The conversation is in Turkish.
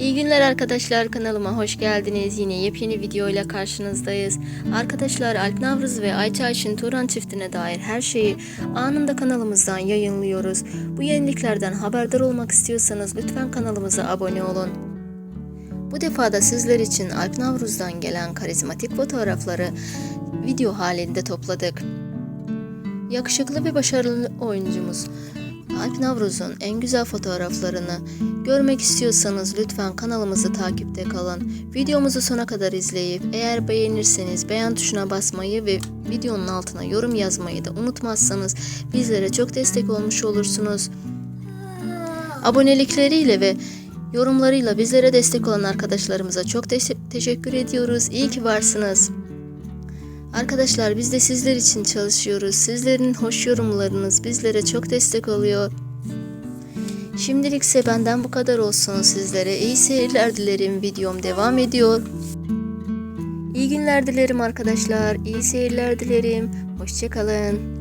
İyi günler arkadaşlar kanalıma hoş geldiniz. Yine yepyeni video ile karşınızdayız. Arkadaşlar Alp Navruz ve Ayça Ayşin Turan çiftine dair her şeyi anında kanalımızdan yayınlıyoruz. Bu yeniliklerden haberdar olmak istiyorsanız lütfen kanalımıza abone olun. Bu defa da sizler için Alp Navruz'dan gelen karizmatik fotoğrafları video halinde topladık. Yakışıklı ve başarılı oyuncumuz Alp Navruz'un en güzel fotoğraflarını görmek istiyorsanız lütfen kanalımızı takipte kalın. Videomuzu sona kadar izleyip eğer beğenirseniz beğen tuşuna basmayı ve videonun altına yorum yazmayı da unutmazsanız bizlere çok destek olmuş olursunuz. Abonelikleriyle ve yorumlarıyla bizlere destek olan arkadaşlarımıza çok te- teşekkür ediyoruz. İyi ki varsınız. Arkadaşlar biz de sizler için çalışıyoruz. Sizlerin hoş yorumlarınız bizlere çok destek oluyor. Şimdilikse benden bu kadar olsun sizlere. iyi seyirler dilerim. Videom devam ediyor. İyi günler dilerim arkadaşlar. İyi seyirler dilerim. Hoşçakalın.